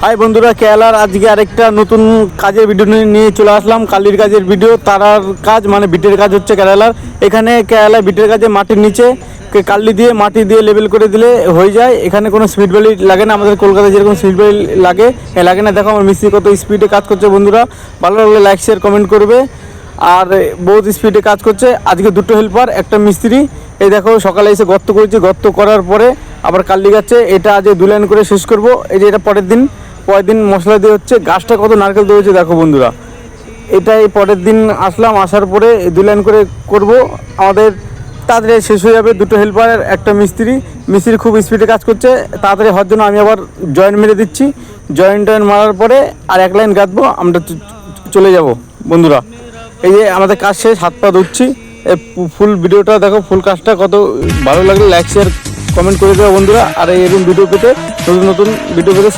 High বন্ধুরা কেরালার আজকে আরেকটা নতুন কাজের ভিডিও নিয়ে- চলে আসলাম। কালির কাজের ভিডিও তারার কাজ মানে বিটের কাজ হচ্ছে কেরালার এখানে কেরালায় বিটের কাজে মাটির নিচে কে কালি দিয়ে মাটি দিয়ে লেবেল করে দিলে হয়ে যায়। এখানে কোনো স্পিড বেলি লাগে না। আমাদের কলকাতায় যেরকম স্পিড বেলি লাগে লাগে না। দেখো আমার মিস্ত্রি কত স্পিডে কাজ করছে বন্ধুরা। ভালো লাগলে লাইক শেয়ার কমেন্ট করবে। আর বহুত স্পিডে কাজ করছে। আজকে দুটো হেল্পার একটা মিস্ত্রি। এই দেখো, সকালে এসে গর্ত করেছে। গর্ত করার পরে আবার কালি গাছে এটা আজ দু লাইন করে শেষ করব। এই যে এটা পরের দিন। পরের দিন মশলা দিয়ে হচ্ছে গাছটা কত নারকেল দিয়েছে দেখো বন্ধুরা। এটাই পরের দিন আসলাম, আসার পরে এই দু লাইন করে করব। আমাদের তাড়াতাড়ি শেষ হয়ে যাবে দুটো হেল্পার একটা মিস্ত্রি। মিস্ত্রি খুব স্পিডে কাজ করছে, তাড়াতাড়ি হওয়ার জন্য আমি আবার জয়েন্ট মেরে দিচ্ছি। জয়েন্ট টয়েন্ট মারার পরে আর এক লাইন গাঁথবো, আমরা চলে যাব। বন্ধুরা, এই যে আমাদের কাজ শেষ, হাত পা ধুচ্ছি। ফুল ভিডিওটা দেখো, ফুল কাজটা কত ভালো লাগলে লাইক শেয়ার কমেন্ট করে দেবো বন্ধুরা। আর এরকম ভিডিও পেতে নতুন নতুন ভিডিও পেতে